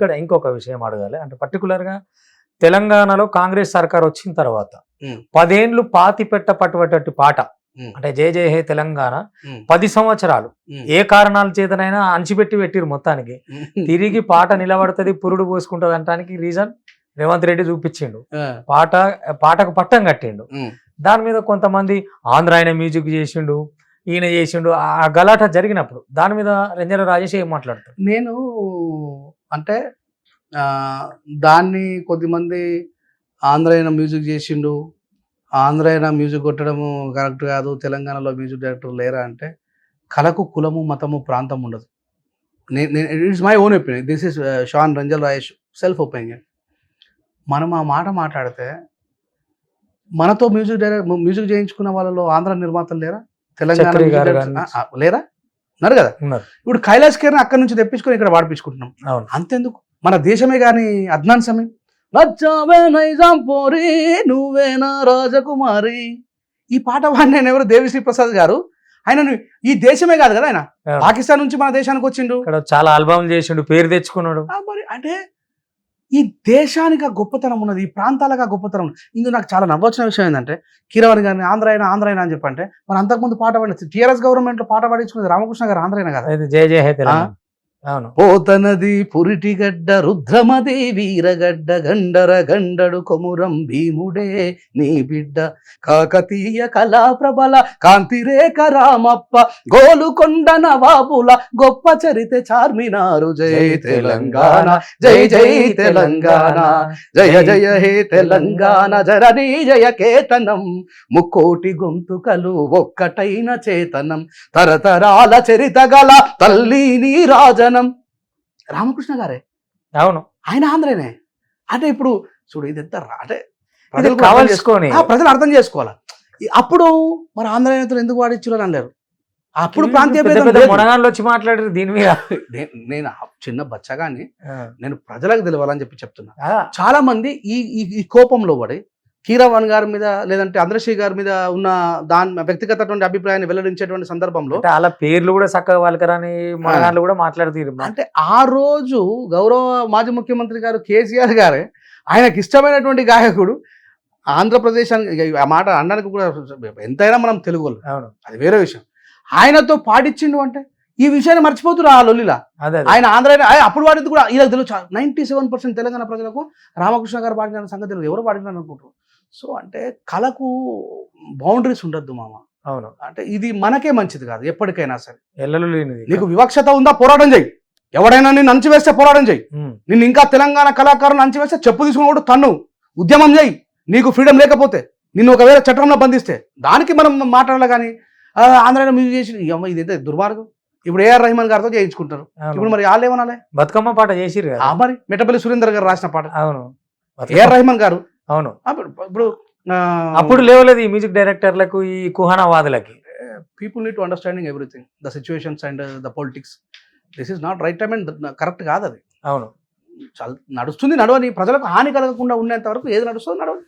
ఇక్కడ ఇంకొక విషయం అడగాలి అంటే particular గా తెలంగాణలో కాంగ్రెస్ సర్కార్ వచ్చిన తర్వాత. పదేండ్లు పాతి పెట్టపటువంటి పాట. అంటే జై జై హే తెలంగాణ. పది సంవత్సరాలు. ఏ కారణాల చేతనైనా అంచిపెట్టి పెట్టిరు మొత్తానికి తిరిగి పాట నిలబడుతుంది పురుడు పోసుకుంటది అనడానికి రీజన్ రేవంత్ రెడ్డి చూపించిండు పాట పాటకు పట్టం కట్టిండు. దాని మీద కొంతమంది ఆంధ్ర ఆయన మ్యూజిక్ చేసిండు ఈయన చేసిండు ఆ గలాట జరిగినప్పుడు దాని మీద రంజన రాజేష్ ఏం మాట్లాడతారు నేను అంటే దాన్ని కొద్దిమంది ఆంధ్ర అయినా మ్యూజిక్ చేసిండు. ఆంధ్ర అయినా మ్యూజిక్ కొట్టడము కరెక్ట్ కాదు. తెలంగాణలో మ్యూజిక్ డైరెక్టర్ లేరా అంటే కళకు కులము మతము ప్రాంతం ఉండదు. It's my own opinion. This is Shan రంజల్ రాయేష్ సెల్ఫ్ ఒపీనియన్. మనం ఆ మాట మాట్లాడితే మనతో మ్యూజిక్ డైరెక్ట్ మ్యూజిక్ చేయించుకున్న వాళ్ళలో ఆంధ్ర నిర్మాతలు లేరా? తెలంగాణ లేరా? ఉన్నారు కదా? ఇప్పుడు కైలాస్ కేర్ని అక్కడి నుంచి తెప్పించుకొని ఇక్కడ వాడిపించుకుంటున్నాం. అంతెందుకు? మన దేశమే కానీ అద్నాన్ సమీ. నచ్చావే నైజాం పోరి నువ్వేనా రాజకుమారి. ఈ పాట వాడిన ఆయన ఎవరు? దేవిశ్రీ ప్రసాద్ గారు. ఆయన ఈ దేశమే కాదు కదా ఆయన. పాకిస్తాన్ నుంచి మన దేశానికి వచ్చిండు. ఇక్కడ చాలా ఆల్బమ్ చేసిండు పేరు తెచ్చుకున్నాడు. మరి అంటే ఈ దేశానికి గొప్పతనం ఉన్నది ఈ ప్రాంతాలకు గొప్పతనం ఉన్నది. ఇందులో నాకు చాలా నవ్వొచ్చిన విషయం ఏంటంటే కీరవాణి గారిని ఆంధ్ర అయినా ఆంధ్ర అయినా అని చెప్పంటే మరి అంతకుముందు పాట పాడి టీఆర్ఎస్ గవర్నమెంట్లో పాట పాడించుకున్నది రామకృష్ణ గారు ఆంధ్ర అయినా కదా? అయితే జై పోతనది పురిటిగడ్డ రుద్రమది వీరగడ్డ గండర గండడు కొమురం భీముడే నీ బిడ్డ. కాకతీయ కళా ప్రబల కాంతిరేఖ రామప్ప గోలుకొండ నవాబుల గొప్ప చరిత చార్మినారు. జై తెలంగాణ జై జై తెలంగాణ జయ జయ హే తెలంగాణ జరనీ జయ కేతనం. ముక్కోటి గొంతుకలు ఒక్కటైన చేతనం. తరతరాల చరిత గల తల్లి నీ రాజనం రామకృష్ణ గారే? అవును. ఆయన ఆంధ్రనే. అంటే ఇప్పుడు చూడు ఇది ఎంత రా- అంటే ప్రజలు అర్థం కావాల్సుకొని చేసుకో- ఆ, ప్రజలు అర్థం చేసుకోవాలి? అప్పుడు మరి ఆంధ్ర నేతలు ఎందుకు వాడించారు అని అనలేరు. అప్పుడు ప్రాంతీయ భేదం వచ్చి మాట్లాడారు దీని మీద. నేను చిన్న బచ్చగాని. నేను ప్రజలకు తెలియాలని చెప్పి చెప్తున్నా. చాలా మంది ఈ- ఈ కోపంలో పడి కీరవాణి గారి మీద లేదంటే అంద్రశ్రీ గారి మీద ఉన్న దాని వ్యక్తిగతటువంటి అభిప్రాయాన్ని వెల్లడించేటువంటి సందర్భంలో అలా పేర్లు కూడా చక్కగా వాళ్ళకరని మునగాళ్ళు కూడా మాట్లాడుతీరు. అంటే ఆ రోజు గౌరవ మాజీ ముఖ్యమంత్రి గారు కేసీఆర్ గారే ఆయనకి ఇష్టమైనటువంటి గాయకుడు ఆంధ్రప్రదేశ్ ఆ మాట అనడానికి కూడా ఎంతైనా మనం తెలుగు. అవును. అది వేరే విషయం. ఆయనతో పాటించిండు అంటే ఈ విషయాన్ని మర్చిపోతున్నారు ఆ లొల్లిలా. ఆయన ఆంధ్ర అప్పుడు పాడింది కూడా ఇలా తెలుసు నైంటీ సెవెన్ పర్సెంట్ తెలంగాణ ప్రజలకు రామకృష్ణ గారు పాడిన సంగతి ఎవరు పాడినారు అనుకుంటారు సో అంటే కళకు బౌండరీస్ ఉండొద్దు మామ. అవును. అంటే ఇది మనకే మంచిది కాదు ఎప్పటికైనా సరే. ఎల్లలు లేనిది. నీకు వివక్షత ఉందా పోరాటం చేయి ఎవడైనా నిన్ను అంచివేస్తే పోరాటం చేయి నిన్ను ఇంకా తెలంగాణ కళాకారులను అంచివేస్తే చెప్పు తీసుకుని కూడా తన్ను. ఉద్యమం చేయి నీకు ఫ్రీడమ్ లేకపోతే నిన్ను ఒకవేళ చట్టంలో బంధిస్తే దానికి మనం మాట్లాడాలి కానీ ఆంధ్రాలో మ్యూజిక్ చేసి ఎంత దుర్మార్గం? ఇప్పుడు ఏఆర్ రహమాన్ గారితో చేయించుకుంటారు. ఇప్పుడు మరి వాళ్ళు ఏమనాలి బతుకమ్మ పాట చేసిరు ఆ మరి మెట్టపల్లి సురేందర్ గారు రాసిన పాట. అవును. ఏఆర్ రహమాన్ గారు అవును. అప్పుడు ఇప్పుడు అప్పుడు లేవలేదు ఈ మ్యూజిక్ డైరెక్టర్లకు ఈ కుహానా వాదులకి. People need to understanding everything the situations and the politics this is not right time and correct కాదు అది అవును. చాలా నడుస్తుంది నడవని ప్రజలకు హాని కలగకుండా ఉండేంత వరకు ఏది నడుస్తుందో నడవని